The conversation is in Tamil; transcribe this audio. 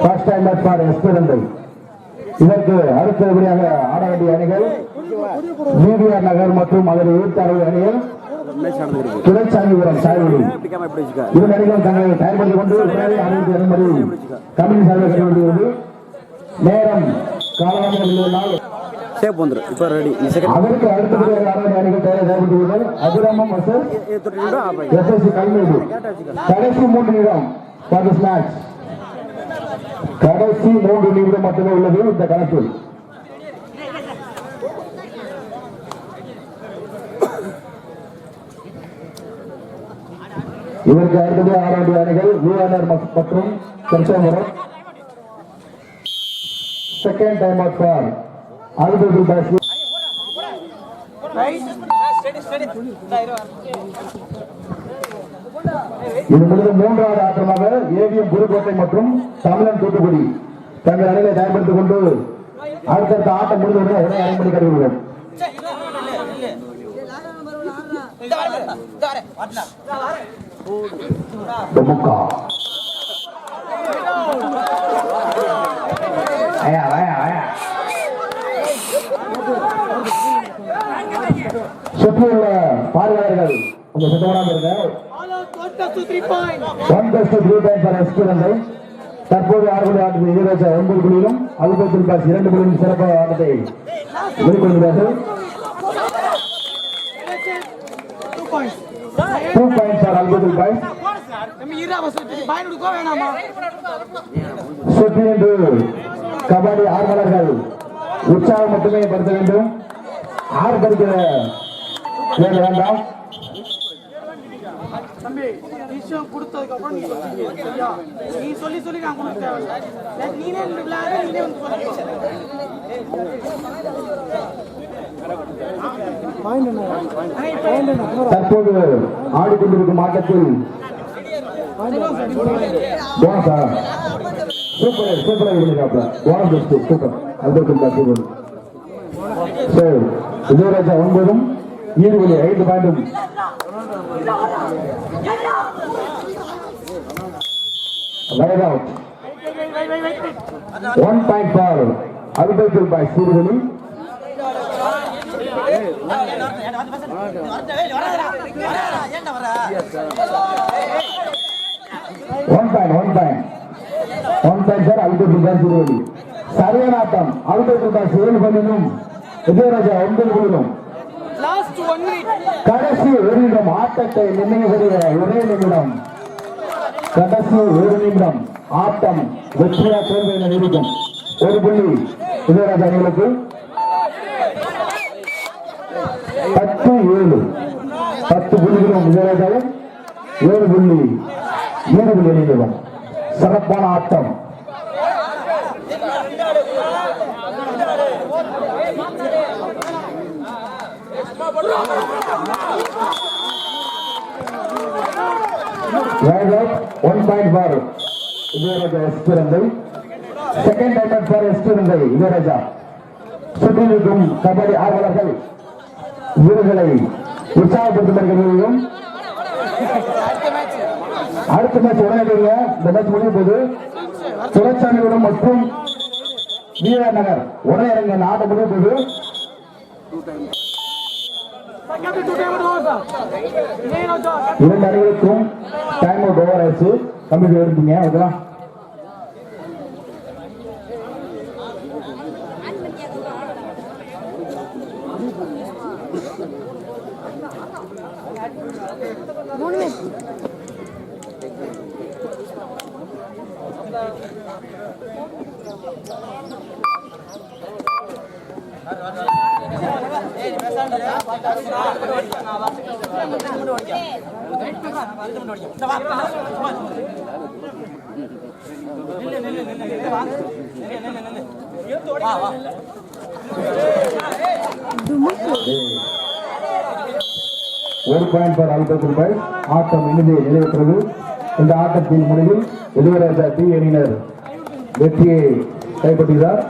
ஃபர்ஸ்ட் டைம் ஃபார் எஸ்பிரண்டை இதற்கு அடுத்தபடியாக ஆட வேண்டிய அணிகள் விவிஆர் நகர் மற்றும் அதனை எதிர்த்தார்கள் அணிகள் துணைச்சாமிபுரம் சாய்வழி இரு தங்களை தயார்படுத்திக் கொண்டு சார்பில் வேண்டியது. நேரம் காலமாக வந்துடும் இப்போ ரெடி அதற்கு அணிகள் தயார் தயார்படுத்திவிடுங்கள் அபிராமம் ஆகி எஸ்எஸ்சி கல்மேடு. கடைசி மூன்று நிமிடம். ஃபார் திஸ் மேட்ச் கடைசி மூன்று நிமிடம் மட்டுமே உள்ளது இந்த கணக்கில் இதற்கு அடுத்தது ஆறாவது அணிகள் விஆர்ஆர் மற்றும் Thiruchenduram second time out for அடுத்தது பேட்ஸ்மேன் இது முடிந்த மூன்றாவது ஆட்டமாக ஏவிஎம் புதுக்கோட்டை மற்றும் தமிழன் தூத்துக்குடி. தங்கள் அணிகளை தயார்படுத்திக் கொண்டு அடுத்தடுத்த ஆட்டம் முடிந்தவுடன் உடனே அரைமணி கருவிடுவோம் துமுக்கா ஐயா ஐயா ஐயா சுற்றியுள்ள பார்வையாளர்கள் உங்க சுத்தமாக இருங்க one plus two three time for எக்ஸ்பீரியன்ஸை தற்போது ஆடுபடி ஆட்டத்தில் எதிர்வச்ச ஒன்பது புள்ளியிலும் அல்பத்தில் பாஸ் இரண்டு புள்ளியும் சிறப்பாக ஆட்டத்தை வெளிக்கொள்கிறார்கள் டூ பாயிண்ட் சார் அல்பத்தில் பாஸ் சுற்றி என்று கபடி ஆர்வலர்கள் உற்சாகம் மட்டுமே படுத்த வேண்டும். ஆர்ப்பரிக்கிற வேண்டாம் தம்பி விஷயம் கொடுத்ததுக்கு அப்புறம் நீ சொல்லுங்க சரியா நீ சொல்லி சொல்லி நான் கொடுக்க நீனே நீனே வந்து தற்போது ஆடிக்கொண்டிருக்கும் ஆட்டத்தில் போனஸா சூப்பர் சூப்பரா இருக்காப்ல போனஸ் பெஸ்ட் சூப்பர் அல்பத்தில் பாஸ் சரி விஜயராஜா ஒன்பதும் ஈடுபலி ஐந்து பாயிண்டும். Right out one point for அல்பத்தில் பாய் சீர்கலி one point one point one point sir அல்பத்தில் பாய் சீர்கலி சரியான ஆட்டம் அல்பத்தில் பாய் ஏழு பண்ணினும் விஜயராஜா ஒன்பது மினிட் கடைசி ஒரு நிமிடம் ஆட்டத்தை நிர்ணயிக்கிற ஒரே நிமிடம். கடைசி ஒரு நிமிடம் ஆட்டம் வெற்றியா தோல்வி என நிரூபிக்கும் ஒரு புள்ளி. விஜயராஜா அணிகளுக்கு பத்து ஏழு பத்து புள்ளிகளும் விஜயதளம் ஏழு புள்ளி ஏழு புள்ளி நிலவம் சிறப்பான ஆட்டம் one point for Ilaiyaraja S பிறந்தை second time out for S பிறந்தை Ilaiyaraja சுற்றிலிருக்கும் கபடி ஆர்வலர்கள் வீரர்களை உற்சாகப்படுத்திருக்கிறீர்களும் அடுத்த மேட்ச் உடனடிங்க இந்த மேட்ச் முடியும் போது துறைச்சாமியுடன் மற்றும் வீரா நகர் உடனே இறங்க இந்த ஆட்டம் முடியும் போது இரண்டு அணிகளுக்கும் டைம் அவுட் ஓவர் ஆயிடுச்சு. கம்ப்யூட்டர் எடுப்பீங்க ஓகேவா? ஒரு பாயிண்ட் பர் அல்பத் ரூபாய் ஆட்டம் இனிதே நிறைவேற்றது இந்த ஆட்டத்தின் முடிவில் இதுவரை டி அணியினர் வெற்றியை கைப்பற்றுகிறார்